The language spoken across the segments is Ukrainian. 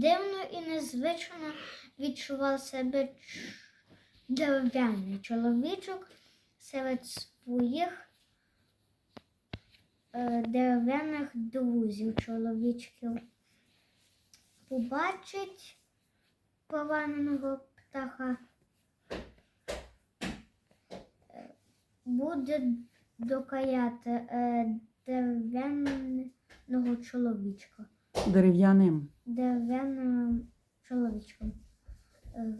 дивно і незвично відчував себе дерев'яний чоловічок серед своїх е, дерев'яних друзів чоловічків. Побачить пораненого птаха, е, буде докаяти е, дерев'яного чоловічка Дерев'яним. дерев'яним чоловічком. Е,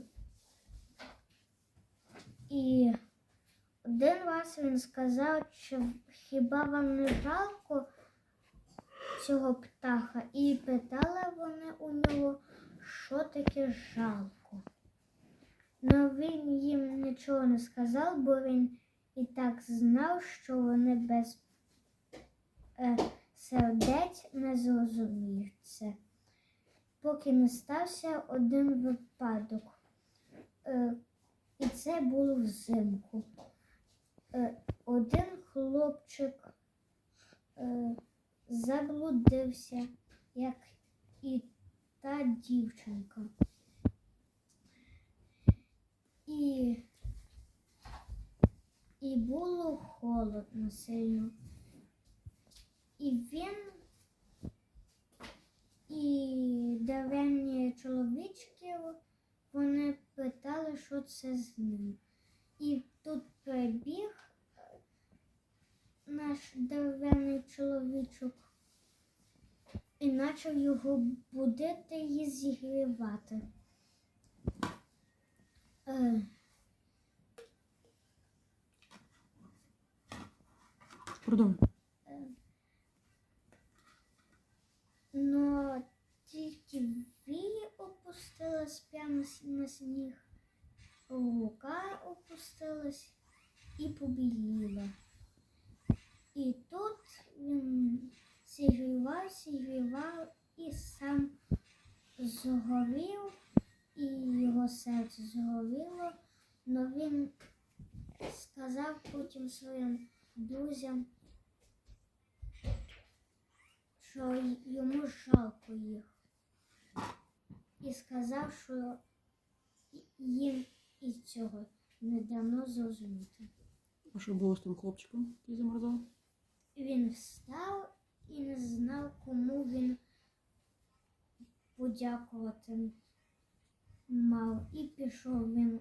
І один раз він сказав, що хіба вам не жалко цього птаха? І питали вони у нього, що таке жалко. Ну він їм нічого не сказав, бо він і так знав, що вони без е, сердець не зрозуміють це поки не стався один випадок. Е, і це було взимку. Е, один хлопчик е, заблудився, як і та дівчинка. І, і було холодно сильно. І він і дерев'яні чоловічки вони питали, що це з ним. І тут прибіг наш дерев'яний чоловічок і почав його будити і зігрівати. Е, Продовжуй. Опустилась і побіліла. І тут він зігрівав, зігрівав і сам згорів, і його серце згоріло, але він сказав потім своїм друзям, що йому жалко їх. І сказав, що їм і цього не давно зрозуміти. А що було з тим хлопчиком, який замерзав? Він встав і не знав, кому він подякувати мав. І пішов він.